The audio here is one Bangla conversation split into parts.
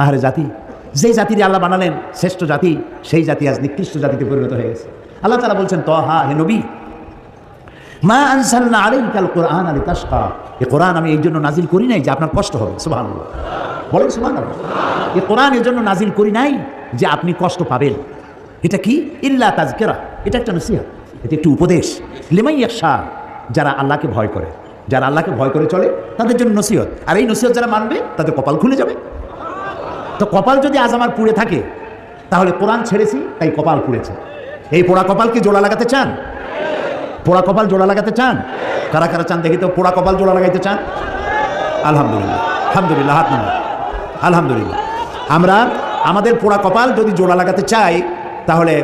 আহারে জাতি, যেই জাতির আল্লাহ বানালেন শ্রেষ্ঠ জাতি, সেই জাতি আজ নিকৃষ্ট জাতিতে পরিণত হয়ে গেছে। আল্লাহ তালা বলছেন তহা হে নবী, মা আনসাল্লা আলাইকাল কোরআন আলী তাসকা এ কোরআন আমি এই জন্য নাজিল করি নাই যে আপনার কষ্ট হবে সুবাহ বলেন সুবাহ এ কোরআন এর জন্য নাজিল করি নাই যে আপনি কষ্ট পাবেন। এটা কি? ইল্লা তাজকেরা এটা একটা নসিহা এটা একটি উপদেশ। লেমাই শাহ যারা আল্লাহকে ভয় করে। যারা আল্লাহকে ভয় করে চলে, তাদের জন্য নসিহত। আর এই নসিহত যারা মানবে, তাদের কপাল খুলে যাবে। তো কপাল যদি আজ আমার পুড়ে থাকে, তাহলে কোরআন ছেড়েছি, তাই কপাল পুড়েছে। এই পোড়া কপাল কি জোড়া লাগাতে চান? পোড়া কপাল জোড়া লাগাতে চান? কারা কারা চান দেখি তো, পোড়া কপাল জোড়া লাগাইতে চান? আলহামদুলিল্লাহ আলহামদুলিল্লাহ, হাত নামান আলহামদুলিল্লাহ। আমরা, আমাদের পোড়া কপাল যদি জোড়া লাগাতে চাই, তাহলে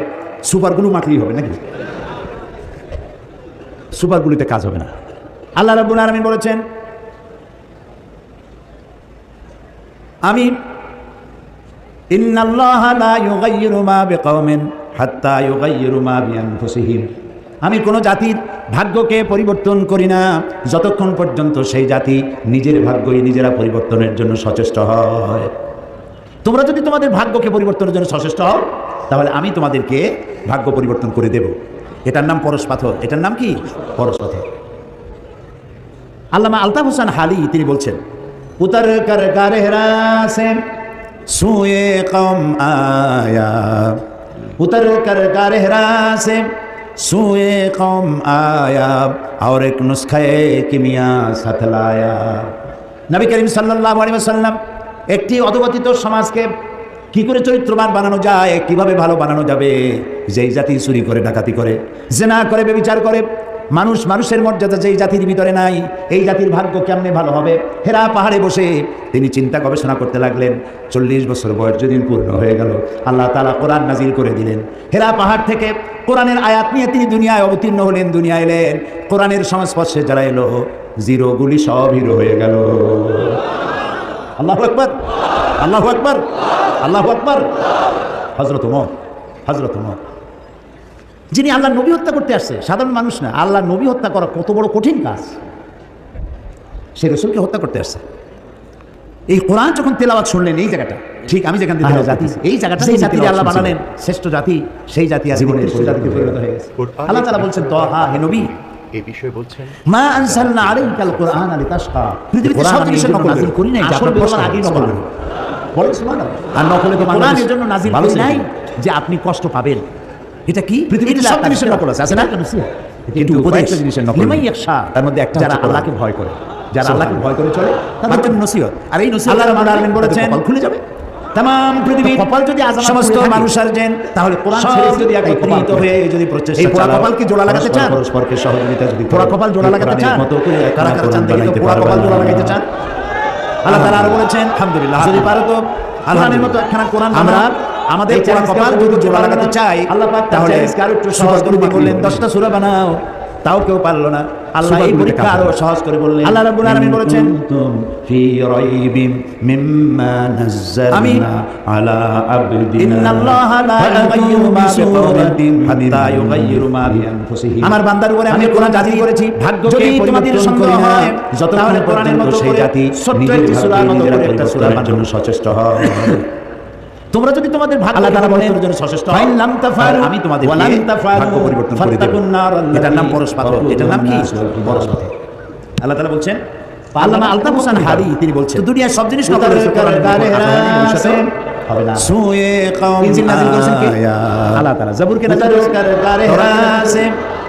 সুপারগুলো মাখলেই হবে নাকি? সুপারগুলিতে কাজ হবে না। আল্লাহ রাব্বুল আলামিন বলেছেন, আমি ইন্নাল্লাহা লা ইউগাইয়িরু মা বিকাওমিন হাত্তা ইউগাইয়িরু মা বিআনফুসিহিম আমি কোনো জাতির ভাগ্যকে পরিবর্তন করি না, যতক্ষণ পর্যন্ত সেই জাতি নিজের ভাগ্যই নিজেরা পরিবর্তনের জন্য সচেষ্ট হয়। তোমরা যদি তোমাদের ভাগ্যকে পরিবর্তনের জন্য সচেষ্ট হও, তাহলে আমি তোমাদেরকে ভাগ্য পরিবর্তন করে দেব। এটার নাম পরশ পাথর। এটার নাম কি? পরশ পাথর। আল্লামা আলতাফ হোসেন হালি তিনি বলছেন, উতর কর গারেহরা সে সুয়ে কম আয়া উতর কর গারেহরা সে সুয়ে কম আয়া और एक नुस्खे किमिया साथ लाया নবী করিম সাল্লাল্লাহু আলাইহি ওয়াসাল্লাম একটি অধপতিত সমাজকে কি করে চরিত্রবান বানানো যায় কিভাবে ভালো বানানো যাবে যেই জাতি চুরি করে ডাকাতি করে জেনা করে বেবিচার করে মানুষ মানুষের মর্যাদা যেই জাতির ভিতরে নাই, এই জাতির ভাগ্য কেমনে ভালো হবে? হেরা পাহাড়ে বসে তিনি চিন্তা গবেষণা করতে লাগলেন, চল্লিশ বছর বয়স যেদিন পূর্ণ হয়ে গেল, আল্লাহ তালা কোরআন নাজিল করে দিলেন। হেরা পাহাড় থেকে কোরআনের আয়াত নিয়ে তিনি দুনিয়ায় অবতীর্ণ হলেন দুনিয়া এলেন। কোরআনের সংস্পর্শে যারা এলো জিরোগুলি সব হিরো হয়ে গেল। আল্লাহ আকবর আল্লাহ আকবর আল্লাহ আকবর। হজরত হজরত উমর যিনি আল্লাহ নবী হত্যা করতে আসছে সাধারণ মানুষ না আল্লাহ নবী হত্যা করা কত বড় কঠিন কাজ। সে রসুলকে হত্যা করতে আসছে। এই কোরআন যখন তেলাওয়াত শুনলেন এই জায়গাটা ঠিক আমি যেখান থেকে জাতি এই জায়গাটা সেই জাতির আল্লাহ বানালেন শ্রেষ্ঠ জাতি সেই জাতি আজ পরিণত হয়ে গেছে। আল্লাহ তালা বলছেন তো হা হে নবী। এই বিষয়ে বলছেন মা আনসালনা আলাইকাল কোরআন লিতাশকা। পৃথিবীতে সব জিনিসের নকল নাজিল করি নাই আসল বেমান আগেই নকল বলেন সুবহানাল্লাহ। আর নকলে তো কোরআনের জন্য করি নাই যে আপনি কষ্ট পাবেন। এটা কি? পৃথিবীতে সব জিনিসের নকল আছে আছে না? কিন্তু উপদেশ। জিনিসের নকল। লিমাই ইয়াখশা। তার মধ্যে একটা যারা আল্লাহকে ভয় করে যারা আল্লাহকে ভয় করে চলে তাদের জন্য নসিহত। আর এই নসিহত আল্লাহ রাব্বুল আলামিন বলেছেন কপাল খুলে যাবে। তাম পৃথিবী কপাল যদি সমস্ত মানুষ আসেন তাহলে কোরআন ছেড়ে যদি একত্রিত হয়ে যদি প্রচেষ্টা এই পোড়া কপালকে জোড়া লাগাতে চান? পরস্পরকে সহযোগিতা যদি পোড়া কপাল জোড়া লাগাতে চান? মতো করে কারা কারা চান দেখি পোড়া কপাল জোড়া লাগাতে চান? আল্লাহ তাআলা আরও বলেছেন আলহামদুলিল্লাহ। যদি পারো তো আল্লাহর মতো একখানা কোরআন আমরা আমাদের পোড়া কপাল যদি জোড়া লাগাতে চাই আল্লাহ পাক তাহলে সহজ করে বললেন 10টা সূরা বানাও। তাও কেউ পারল না। আল্লাহ এই পরীক্ষা আরও সহজ করে বললেন আল্লাহ রাব্বুল আলামিন বলেছেন ফি রাইবিম মিম্মা নাযালনা আলা আবদিনা ইন্নাল্লাহা লা ইউগাইয়িরু মা বিকওমিন হাত্তা ইউগাইয়িরু মা বিআনফুসিহিম। আমার বান্দার উপরে আমি কোরআন জাতি করেছি। ভাগ্য যদি তোমাদের সন্দেহ হয় যতক্ষণ কোরআনের মতো সেই জাতি একটি সূরা মতো করে একটা সূরার জন্য সচেষ্ট হয়। তোমরা যদি তোমাদের ভাগ্য আল্লাহ জন্য সচেষ্ট হও লাম তাফাল আমি তোমাদের ওয়ালাম তাফাল ভাগ্য পরিবর্তন করে দেব। এটার নাম পরশ পাথর এটার নাম কি? পরশ পাথর আল্লাহ তাআলা বলছেন আল্লামা আলতাফ হোসেন হারি তিনি বলছেন দুনিয়ার সব জিনিস নকল হয়েছে হবে না। সুয়ে কওম ইনজিল নাযিল করেছেন কে? আল্লাহ তাআলা জাবুরকে নাযিল করেছেন?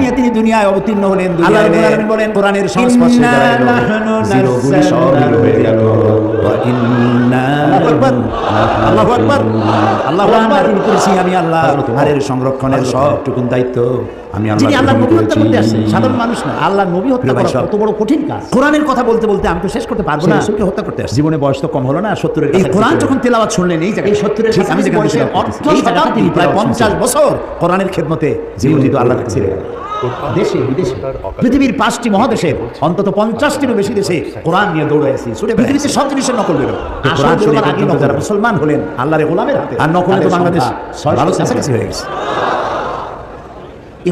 নিয়ে তিনি দুনিয়ায় অবতীর্ণ হলেন বলেন কোরআনের সংস্পর্শে যারা এলো জিরো গুলি সব হিরো গেল। আল্লাহু আকবার। আল্লাহু আকবার। আল্লাহু আকবার। করেছি আমি আল্লাহ। আর এর সংরক্ষণের সবটুকুন দায়িত্ব আমি যিনি আল্লাহ নবী হত্যা করতে আসছেন সাধারণ মানুষ না। আল্লাহ নবী হত্যা করা কত বড় কঠিন কাজ। কোরআনের কথা বলতে বলতে আমি তো শেষ করতে পারব না। রাসূলকে হত্যা করতে আসছে। জীবনে বয়স তো কম হলো না সত্তরের এই কোরআন যখন। তেলাওয়াত শুনলেন এই জায়গায় এই সত্তরের ঠিক আমি যেখানে বয়সে বলছিলাম, অর্ধ এই জায়গাটা শতাব্দী প্রায় তেলাওয়াত পঞ্চাশ বছর কোরআনের খেদমতে জীবন আল্লাহ ছেড়ে গেল দেশে বিদেশে পৃথিবীর পাঁচটি মহাদেশের অন্তত পঞ্চাশটিরও বেশি দেশে কোরআন নিয়ে দৌড়াইছি ছুটে পৃথিবীতে সব জিনিসের নকল বেরো নকল যারা মুসলমান হলেন আল্লাহর গোলামের হাতে আর নকলে তো বাংলাদেশ কাছাকাছি হয়ে গেছে।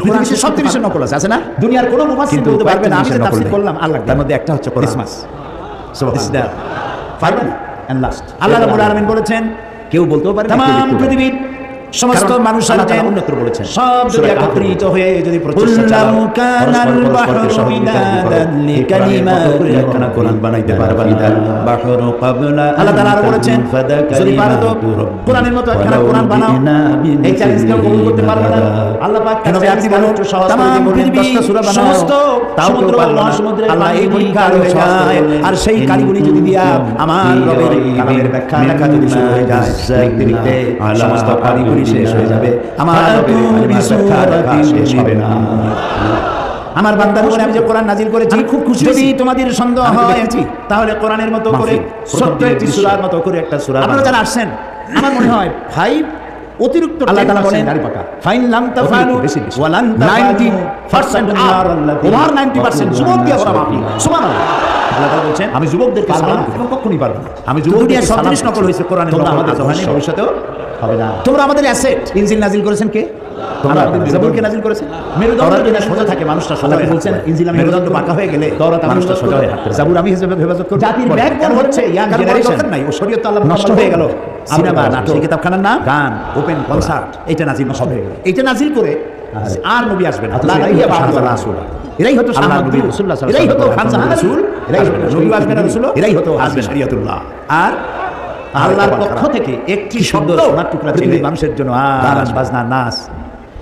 পৃথিবীতে সব জিনিসের নকল আছে আছে না? দুনিয়ার কোনো মুফাসসির বলতে পারবে না। আমি যে তাফসীর করলাম আল্লাহ তার মধ্যে একটা হচ্ছে Christmas the final end last আল্লাহ রাব্বুল আলামিন বলেছেন কেউ বলতেও পারে না। পৃথিবীর সমস্ত কারণ মানুষ আল্লাহ তাআলা আছেন অন্যত্র বলেছেন সব যদি একত্রিত হয়ে যদি প্রচেষ্টা কুল্লাউ চালাও কানাল পরস্পর পরস্পরকে বাহরু সহযোগিতা যদি করো, মিদাদান এই লিকালিমাতি কোরআনের মতো করে একখানা কোরআন বানাইতে পারবা না। বাহরু ক্বাবলা আল্লাহ তাআলা বলেছেন যদি পারো তো কোরআনের মতো একখানা কোরআন বানাও। এই চ্যালেঞ্জ কেউ কবুল করতে পারবে না। আল্লাহ পাক কেন আপনি বলুন সহজ করে দিয়ে বললেন, সূরা বানাও। তাও কেউ সমুদ্র না। আল্লাহ এই পরীক্ষা কালো যায় আর সেই কারিগরি যদি দিয়া আমার রবের কালামের ব্যাখ্যা লেখা যদি শুরু হয়ে যায় লিখতে লিখতে সমস্ত কারিগরি শেষ হয়ে যাবে। আমার শেষ হবে না। আমার বান্দার উপরে আমি যে কোরআন নাজিল করেছি খুব খুশি যদি তোমাদের সন্দেহ হয়। তাহলে কোরআনের মতো করে প্রথম একটি সূরার মতো করে একটা সূরা আপনারা যারা আসছেন আমার মনে হয় ফাইভ অতিরিক্ত আল্লাহ তাআলা বলেন, ফাইন লাম তাফালু। ওয়ালান 90% আর ওভার 90% যুবক দিয়ে করা মাফি সুবহানাল্লাহ। আল্লাহ তাআলা আমি যুবকদেরকে সালাম এবং কখনোই পারব না। আমি দুনিয়ার সালাম নকল হয়েছে কোরআনের তোমরা আমাদের আজ হয়নি, দোষী। ভবিষ্যতেও হবে না। তোমরা আমাদের অ্যাসেট ইনজিল নাজিল করেছেন কে? তোমরা আমাদের নাজিল করেছেন। মেরুদণ্ড যদি সোজা থাকে মানুষটা সোজা হয়ে বলছেন ইনজিল আমি মেরুদণ্ড বাঁকা হয়ে গেলে তওরাত মানুষটা সোজা হয়ে হাঁটতে জাবুর আমি হিসেবে হেফাজত করব জাতির ব্যাকবোন হচ্ছে young কারণ বড় generation। দরকার নাই। ও শরীয়ত আল্লাহ নষ্ট হয়ে গেল। সিনেমা নাটক। কিতাবখানার নাম? গান ওপেন কনসার্ট এটা নাজিল নষ্ট হয়ে গেল। এটা নাজিল করে আর। নবী আসবে না। এরাই হতো। এরাই হতো রাসূল এরাই হতো নবী রাসূল এরাই হতো শরীয়তুল্লাহ আর আল্লাহর পক্ষ থেকে একটি শব্দ সোনার টুকরা ছেলে মানুষের জন্য আর বাজনা নাচ।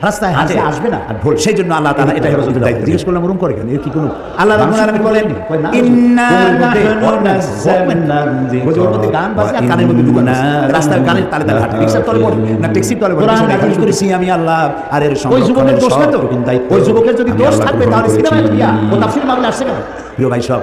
রাস্তায় হাঁটে আসবে না আর ভুল সেই জন্য আল্লাহ তাআলা এটা হেফাজতের দায়িত্ব জিজ্ঞেস করলাম ওরকম করে কেন এর কি কোনো আল্লাহ রাব্বুল আলামিন বলেন ইন্না নাহনু গান বাজে আর কানের মধ্যে ঢুকানো রাস্তার গানের তালে তালে হাঁটে রিকশার তলে পড়ে না ট্যাক্সির তলে পড়ে কোরআন করেছি আমি আল্লাহ আর এর ওই যুবকের দোষ না তো? ওই যুবকের যদি দোষ থাকবে তাহলে। সিনেমায় গিয়া ও তাফসীর মামলা আসছে কেন প্রিয় ভাই সব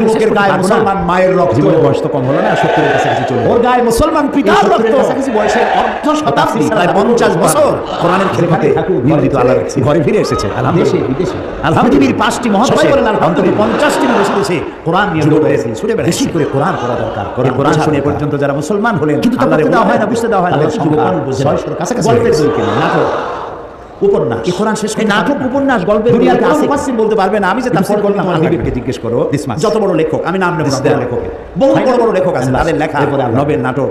যুবকের গায়ে মুসলমান মায়ের রক্ত। জীবনের বয়স তো কম হলো না সত্তরের কাছাকাছি চলে ওর গায়ে মুসলমান পিতার রক্ত। কাছাকাছি বয়সের অর্ধ শতাব্দী প্রায় পঞ্চাশ বছর কোরআনের খেদমতে নিয়োজিত আল্লাহ ঘরে ফিরে এসেছে দেশে বিদেশে। পৃথিবীর পাঁচটি মহাদেশে বলেন আলহামদুলিল্লাহ। পঞ্চাশটি বেশি দেশে কোরআন নিয়ে যুবক দৌড়ে হয়েছে, ছুটে বেড়াচ্ছে। বেশি করে কোরআন পড়া দরকার। কোরআন কোরআন শুনে পর্যন্ত যারা মুসলমান হলেন কিন্তু দেওয়া হয় না, বুঝতে দেওয়া হয় না। কাছাকাছি গল্পের বই কিনে, নাটক। উপন্যাস। কোরআন শেষ নাটক উপন্যাস গল্পের দুনিয়াতে আছে মুফাসসির বলতে পারবে না আমি যে তাফসীর করলাম হাবিবকে জিজ্ঞেস করো। যত বড় লেখক আমি নাম নেব না This বড় বহু বড় বড় লেখক আছে তাদের লেখা। নবেল নাটক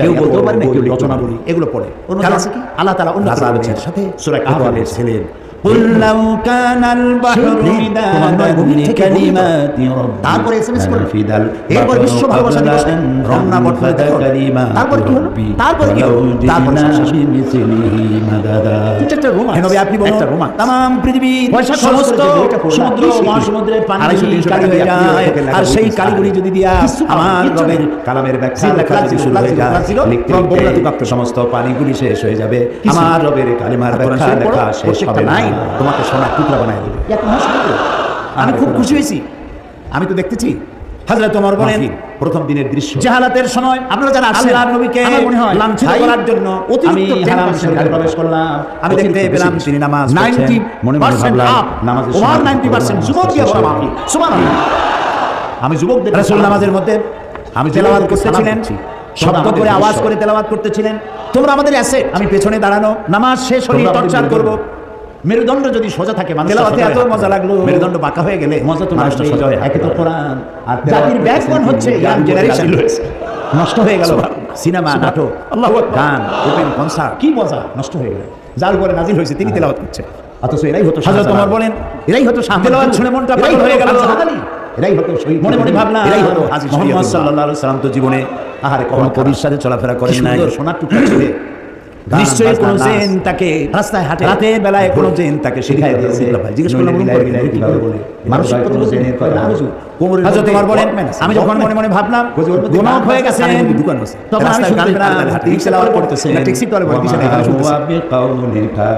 কেউ বলতেও পারে না, কেউ রচনা বলি এগুলো পড়ে। ওর আছে কি? আল্লাহ তাআলা অন্য সাথে সাথে সূরা কাহফের ছিলেন সমস্ত আর সেই যদি কালামের ব্যাখ্যা সমস্ত পানিগুলি শেষ হয়ে যাবে। আমার রবের কালিমার ব্যাখ্যা লেখা শেষ হবে নাই তোমাকে সোনার টুকরা বানায় দেবে। আমি খুব খুশি হয়েছি। আমি তো দেখতেছি। হাজরত তোমার বলেন প্রথম দিনের দৃশ্য। জাহালাতের সময় আপনারা যারা আল্লাহর নবীকে আমার লাঞ্ছিত করার জন্য আমি অতিরিক্ত হারাম 10% প্রবেশ করলাম। আমি দেখতে পেলাম তিনি নামাজ 90 মনে মনে ভাবলাম নামাজের ওভার 90% যুবক দিয়ে ভরা মাহফিল। সুবহানাল্লাহ। আমি যুবকদের রাসূল নামাজের মধ্যে আমি তেলাওয়াত করতেছিলেন। শব্দ করে আওয়াজ করে তেলাওয়াত করতেছিলেন। তোমরা আমাদের অ্যাসেট আমি পেছনে দাঁড়ানো নামাজ শেষ হলে টর্চার করব। মেরুদণ্ড। যদি সোজা থাকে এত মজা লাগল। মেরুদণ্ড বাঁকা হয়ে গেলে মজা তো মানুষটা লাগবেই। একে তো কোরআন জাতির করতেছেন হচ্ছে ইয়াং জেনারেশন নষ্ট হয়ে গেল। সিনেমা নাটক গান ওপেন কনসার্ট কি মজা? নষ্ট হয়ে গেল। যার উপরে নাজিল হয়েছে তিনি তেলাওয়াত করছে। অথচ এরাই হতো হাজরত শাহজালাল। তোমার বলেন এরাই হতো তেলাওয়াত শুনে মনটা পাগল হয়ে গেল। এরাই হতো মনে মনে ভাবনা। এরাই হতো মোহাম্মদ সাল্লাল্লাহু আলাইহি সাল্লাম তো জীবনে আহারে কখনো। কবির সাথে চলাফেরা করেন নিশ্চয়ই তাকে রাস্তায় বেলায় আমি যখন মনে মনে ভাবলাম হয়ে গেছে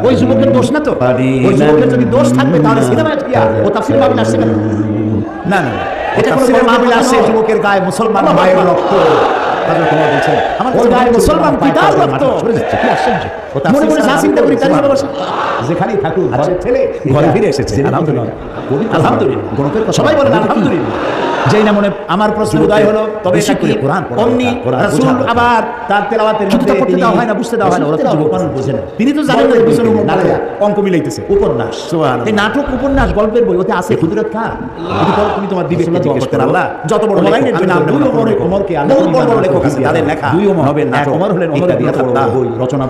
ওই যুবকের দোষ না তো? ওই যদি দোষ থাকবে তাহলে সিনেমা না না এটা কোনো মাহফিল আসছে যুবকের গায়ে মুসলমান ভাইয়ের রক্ত। হযরত ওমর বলছেন মুসলমান পিতার কি আশ্চর্য। মনে মনে আচ্ছা। ছেলে ঘরে হ্যাঁ। ফিরে এসেছে। আলহামদুলিল্লাহ। আলহামদুলিল্লাহ। সবাই বলেন আলহামদুলিল্লাহ। যেই না মনে আমার প্রশ্ন উদয় হলো তবে আবার তার তেলাওয়াতের হয় না বুঝতে দেওয়া হয় না তিনি তো জানেন অঙ্ক মিলাইতেছে। উপন্যাস। নাটক উপন্যাস গল্পের বই ওতে আছে খুদরত খা তুমি তোমার দিবে আল্লাহ। যত বড় বলাই না বড় লেখক আছে তাদের লেখা। দুই ওমর হবে না ওমর হলেন ওমর বই রচনা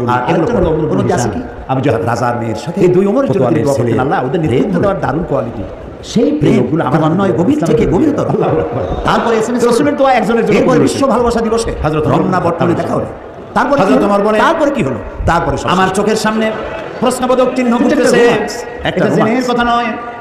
আমি রাজার মেয়ের সাথে দুই ওমর আল্লাহ ওদের নেতৃত্ব দেওয়ার দারুণ কোয়ালিটি সেই প্রেম নয় গভীর থেকে গভীরতর। তারপরে রসুলের দোয়া একজনের জন্য বিশ্ব ভালোবাসা দিবসে হজরত রমনা বর্তমানে দেখা হলো। তারপরে তোমার বলে তারপরে কি হলো? তারপরে আমার চোখের সামনে প্রশ্নপদক চিহ্ন একটা কথা নয়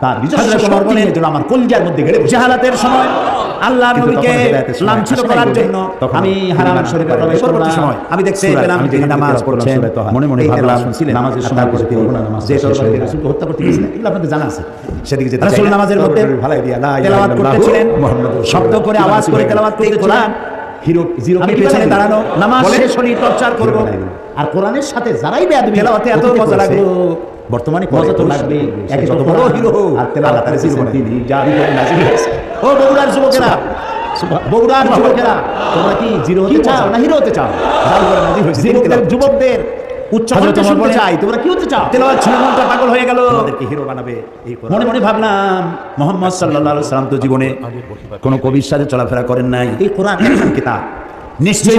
তার আমার কলজার মধ্যে জাহালাতের সময় শব্দ করে আওয়াজ করে দাঁড়ানো নামাজ শেষ আর কোরআনের সাথে যারাই বেয়াদবি এত মজা লাগল। বর্তমানে মজা তো লাগবে যত বড় হিরো আর ও বগুড়ার যুবকেরা বগুড়ার যুবকেরা তোমরা কি জিরো হতে চাও না হিরো হতে চাও? করে যুবকদের যুবকদের জীবনে কোনো কবির সাথে চলাফেরা করেন নাই। নিশ্চয়ই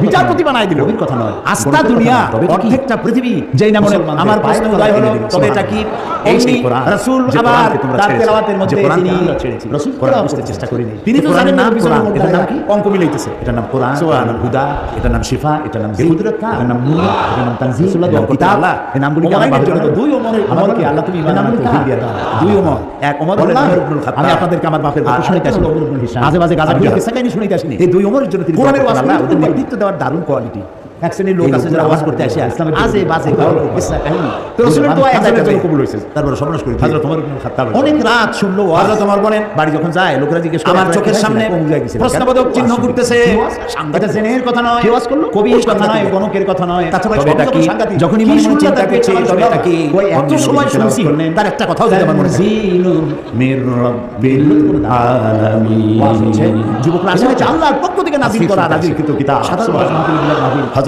বিচারপতি বানাই দিল। কথা নয়। আস্থা দুনিয়া অর্ধেকটা পৃথিবী যেই না আমার প্রশ্ন উদয় হলো তবে এটা কি? আমার আমি আপনাদেরকে আমার বাপের গল্প এই দুই ওমরের জন্য নেতৃত্ব দেওয়ার দারুণ কোয়ালিটি এক শ্রেণির লোক আছে যারা আওয়াজ করতে আসে আজে বাজে অনেক রাত শুনলো হযরত বলেন বাড়ি যখন যায় লোকেরা জিজ্ঞেস আমার চোখের সামনে চিহ্ন ঘুরতেছে যুবকরা আল্লাহর পক্ষ থেকে নাযিল করা নাযিলকৃত কিতাব সাধারণ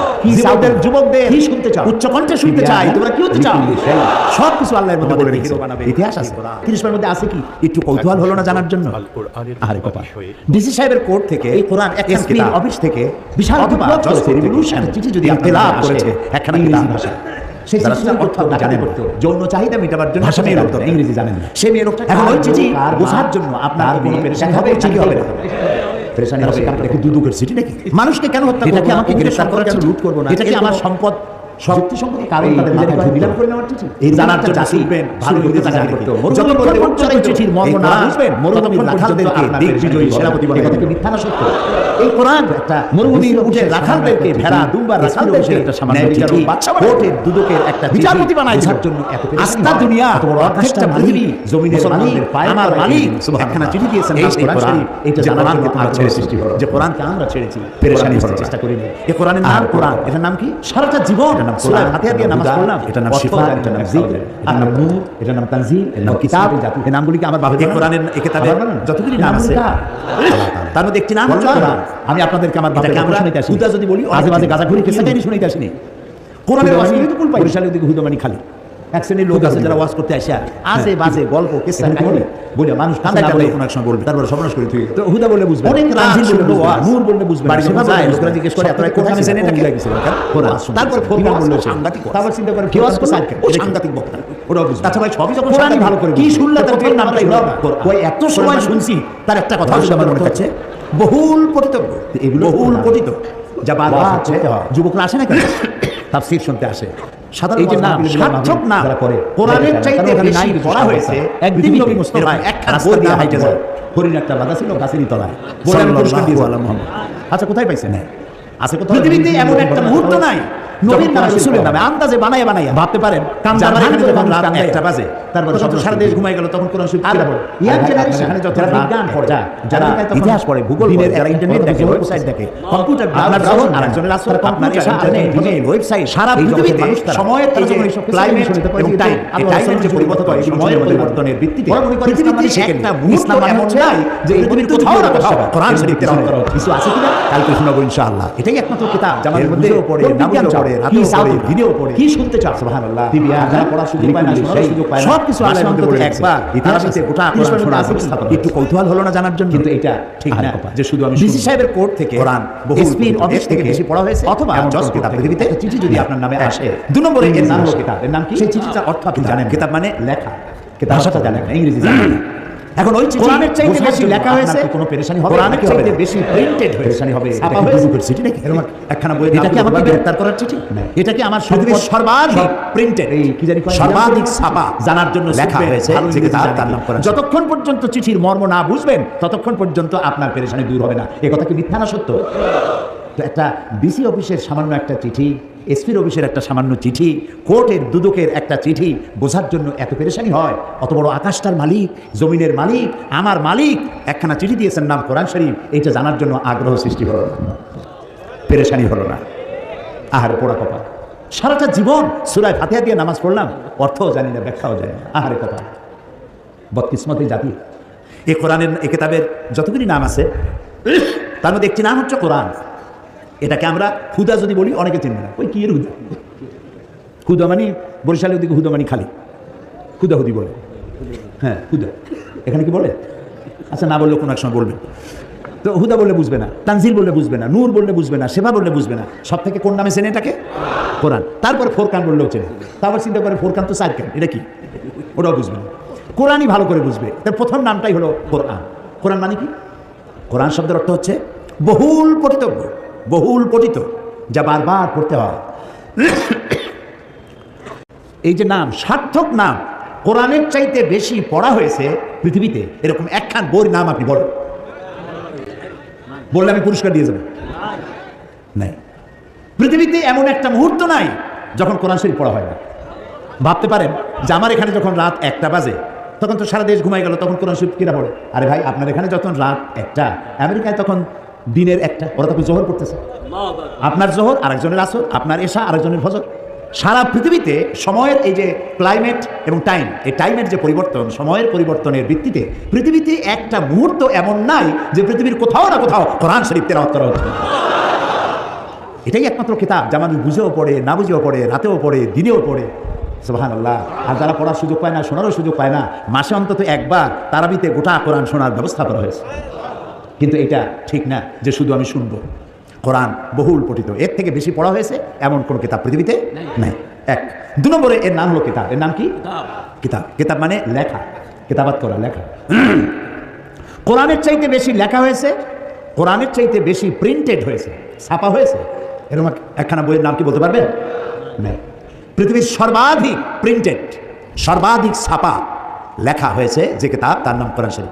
কি যুবকদের যুবকদের। কি শুনতে চাও? উচ্চ কণ্ঠে শুনতে চাই তোমরা কি হতে চাও? সব কিছু আল্লাহর মধ্যে বলে রেখেছে। ইতিহাস আছে। তিরিশের মধ্যে আছে কি? একটু কৌতূহল হলো না জানার জন্য? আরে কপা ডিসি সাহেবের কোর্ট থেকে এই কোরআন SP অফিস থেকে বিশাল চিঠি যদি তেলাওয়াত করেছে একখানা ইংরেজি ভাষা। সেই জানেন যৌন চাহিদা মেটাবার জন্য ভাষা মেয়ের মেয়ের উত্তর উত্তর, ইংরেজি জানেন সে মেয়ের লোকটা এখন ওই চিঠি বোঝার জন্য আপনার কোনো পেরেশানি হবে হবে, চিঠি হবে না। পেরেশানি এটা হবে কি দুদুকের সিটি নাকি? মানুষকে কেন হত্যা এটা করব? আমাকে গ্রেফতার গ্রেফতার করার জন্য লুট করব না? এটা কি আমার সম্পদ যুক্তি সম্পত্তি কারণ তাদের মাথায় করে নেওয়ার চিঠি এই জানার জন্য শিখবেন ভালো করে করতে হবে। চিঠির মর্ম না বুঝবেন ততক্ষণ রাখালদেরকে দিক বিজয়ী সেনাপতি বলে বলে। মিথ্যা না সত্য এই কোরআন একটা মরুভূমির উঠে রাখালদেরকে ভেড়া দুম্বা রাখালদেরকে একটা সামান্য চিঠি। কোর্টের দুদকের একটা বিচারপতি বানায় জন্য এত আস্থা দুনিয়া পৃথিবী জমিনের মালিক আমার মালিক একখানা চিঠি দিয়েছেন এই কোরআন এটা জানার তোমরা আগ্রহ সৃষ্টি। যে কোরআনকে আমরা ছেড়েছি পেরেশানি চেষ্টা করিনি এই কোরআনের নাম কোরআন এটার নাম কি সারাটা জীবন নাম সূরা ফাতিহা দিয়ে নাম নামাজ হুদা, পড়লাম। এটার নাম শিফা, এটা নাম জিকির, এটা নাম নূর এটা নাম তানজিল নাম কিতাব এই নামগুলিকে আমার বাবা এই কোরআনের এই কিতাবে যতগুলি নাম আছে তার মধ্যে একটি নাম হচ্ছে আমি আপনাদেরকে আমার বাবা আমরা যদি বলি মাঝে মাঝে গাজা ঘুরি কিসে শুনাইতে আসিনি। কোরআনের ওয়াসিলে করে তো কুল পাই বরিশালের দিকে হুদমানি খালি। এক শ্রেণির লোক আছে যারা ওয়াজ করতে আসে। আজে বাজে গল্প কিসা কাহিনী। বলে মানুষ কান্দা কান্দা কোনো এক সময় বলবে? তারপরে সর্বনাশ করে তুই। তো হুদা বলে বুঝবে অনেক রাজি বলবে নূর বললে বুঝবে বাড়ি যখন যায় লোকরা জিজ্ঞেস করে আপনারা কোরআন জানেন এটা কি? লাগিয়েছিল তারপর ফোরকান বললে সাংঘাতিক তারপর চিন্তা করে কি ওয়াজ করছে? ও সাংঘাতিক বক্তা। ওরা বুঝবে। আচ্ছা ভাই সবই যখন কোরআনই ভালো করে কি শুনলে তার প্রথম নামটাই হলো ওই এত সময় শুনছি তার একটা কথা আমার মনে হচ্ছে বহুল এগুলো বহুল পঠিত যা বারবার যুবকরা আসে না কেন তাফসীর শুনতে আসে এই যে নাম সার্থক নাম কোরআনের চাইতে বেশি পড়া হয়েছে একদিন নবী মুস্তাফা একখানা বই দিয়ে হাইটে যায়। হরিণ একটা বাধা ছিল গাছেরই তলায়। বলে আমি পুরস্কার দিয়ে আচ্ছা কোথায় পাইছেন? আছে কোথাও পৃথিবীতে এমন একটা মুহূর্ত নাই। নবীর নামে রসুলের নামে আন্দাজে বানায় বানায়। ভাবতে পারেন কামদার যখন রাত একটা বাজে তারপরে যখন সারা দেশ ঘুমাই গেল তখন কোরআন শরীফ কিরা পড়ে জেনারেশন এখানে যত বিজ্ঞান পড়া যারা ইতিহাস পড়ে ভূগোল পড়ে যারা ইন্টারনেট দেখে ওয়েবসাইট দেখে কম্পিউটার আপনার যখন আরেকজনের আসলে আপনার এসা ইন্টারনেট ওয়েবসাইট সারা পৃথিবীতে সময়ের এই যে ক্লাইমেট এবং টাইম এই টাইমের যে পরিবর্তন হয় সময়ের পরিবর্তনের ভিত্তিতে পৃথিবীতে একটা মুহূর্ত এমন নাই যে এই পৃথিবীর কোথাও না কোথাও কোরআন শরীফ তেলাওয়াত করা হচ্ছে। কিছু আছে কিনা? কালকে শোনাবো ইনশাআল্লাহ এটাই একমাত্র কিতাব জামার মধ্যে পড়ে নামাজও পড়ে রাতেও পড়ে ভিডিও পড়ে কি শুনতে চাও সুবহানাল্লাহ। টিভি যারা পড়ার সুযোগ পায় না শোনার সুযোগ পায় না। সব কিছু আল্লাহর মধ্যে বলে একবার ইতিহাসে গোটা কোরআন শোনা আছে একটু কৌতূহল হলো না জানার জন্য? কিন্তু এটা ঠিক না যে শুধু আমি ডিসি সাহেবের কোর্ট থেকে কোরআন এসপির অফিস থেকে বেশি পড়া হয়েছে। অথবা জজ কিতাব পৃথিবীতে চিঠি যদি আপনার নামে আসে দু নম্বরে এর নাম হলো কিতাব। এর নাম কি? সেই চিঠিটার অর্থ আপনি জানেন কিতাব। মানে লেখা। কিতাব ভাষাটা জানেন। ইংরেজি জানেন। এখন ওই কোরআনের চাইতে বেশি লেখা হয়েছে কোনো পেরেশানি হবে কোরআনের চাইতে বেশি প্রিন্টেড পেরেশানি হবে। ছাপা হয়েছে চিঠি নাকি এরকম একখানা বই এটা কি আমাকে গ্রেফতার করার চিঠি? এটা কি আমার সর্বাধিক প্রিন্টেড এই কি জানি সর্বাধিক ছাপা জানার জন্য লেখা হয়েছে যে কিতাব তার নাম করা যতক্ষণ পর্যন্ত চিঠির মর্ম না বুঝবেন ততক্ষণ পর্যন্ত আপনার পেরেশানি দূর হবে না। এ কথা কি মিথ্যা না সত্য? একটা ডিসি অফিসের সামান্য একটা চিঠি এসপির অফিসের একটা সামান্য চিঠি, কোর্টের দুদকের একটা চিঠি বোঝার জন্য এত পেরেশানি হয়। অত বড় আকাশটার মালিক, জমিনের মালিক, আমার মালিক, একখানা চিঠি দিয়েছেন নাম কোরআন শরীফ, এইটা জানার জন্য আগ্রহ সৃষ্টি হলো না। পেরেশানি হলো না। আহারে পোড়া কপা সারাটা জীবন সুরায় ফাতিহা দিয়ে নামাজ পড়লাম, অর্থও জানি না, ব্যাখ্যাও জানি না। আহারে কপা বদকিসমতি জাতি। এ কোরআনের, এ কিতাবের যতগুলি নাম আছে, তার মধ্যে একটি নাম হচ্ছে কোরআন। এটাকে আমরা হুদা যদি বলি, অনেকে চিনবে না। ওই কি এর হুদা? হুদা মানে বরিশালের দিকে হুদা মানে খালি। হুদা হুদি বলে। হ্যাঁ হুদা। এখানে কি বলে? আচ্ছা না বললে কোনো এক সময় বলবেন তো হুদা বললে বুঝবে না, তানজিল বললে বুঝবে না, নূর বললে বুঝবে না সেবা বললে বুঝবে না। সব থেকে কোন নামে চেনে এটাকে? কোরআন। তারপর ফোরকান বললেও চেনে। তারপর চিন্তা করে ফোরকান তো কেন? এটা কি? ওটাও বুঝবে না। কোরআনই ভালো করে বুঝবে। তার প্রথম নামটাই হলো কোরআন। কোরআন মানে কি? কোরআন শব্দের অর্থ হচ্ছে বহুল পঠিতব্য। বহুল পঠিত, যা বারবার পড়তে হয়। এই যে নাম, সার্থক নাম, কোরআনের চাইতে বেশি পড়া হয়েছে পৃথিবীতে, এরকম একখান বইয়ের নাম আপনি বলেন। বললে আমি পুরস্কার দিয়ে যাব। নাই। পৃথিবীতে এমন একটা মুহূর্ত নাই যখন কোরআন শরীফ পড়া হয় না। ভাবতে পারেন যে আমার এখানে যখন রাত একটা বাজে, তখন তো সারা দেশ ঘুমাই গেল, তখন কোরআন শরীফ কিনা পড়ে? আরে ভাই, আপনার এখানে যখন রাত একটা, আমেরিকায় তখন দিনের একটা, ওরা তখন জোহর পড়তেছে। আপনার জোহর, আরেকজনের আসর, আপনার এশা, আরেকজনের ফজর। সারা পৃথিবীতে সময়ের এই যে ক্লাইমেট এবং টাইম এই টাইমের যে পরিবর্তন, সময়ের পরিবর্তনের ভিত্তিতে পৃথিবীতে একটা মুহূর্ত এমন নাই যে পৃথিবীর কোথাও না কোথাও কোরআন শরীফ তেলাওয়াত করা হচ্ছে এটাই একমাত্র কিতাব যা মানুষ বুঝেও পড়ে, না বুঝেও পড়ে, রাতেও পড়ে, দিনেও পড়ে। সুবাহান আল্লাহ আর যারা পড়ার সুযোগ পায় না, শোনারও সুযোগ পায় না, মাসে অন্তত একবার তারাবিতে গোটা কোরআন শোনার ব্যবস্থা করা হয়েছে। কিন্তু এটা ঠিক না যে শুধু আমি শুনব। কোরআন বহুল পঠিত। এর থেকে বেশি পড়া হয়েছে এমন কোনো কিতাব পৃথিবীতে নাই। এক। দু নম্বরে এর নাম হলো কিতাব। এর নাম কি? কিতাব। কিতাব। মানে লেখা। কিতাবাত করা লেখা। কোরআনের চাইতে বেশি লেখা হয়েছে কোরআনের চাইতে বেশি প্রিন্টেড হয়েছে ছাপা হয়েছে। এরকম একখানা বইয়ের নাম কি বলতে পারবেন? নেই। পৃথিবীর সর্বাধিক প্রিন্টেড সর্বাধিক ছাপা লেখা হয়েছে যে কিতাব তার নাম কোরআন শরীফ।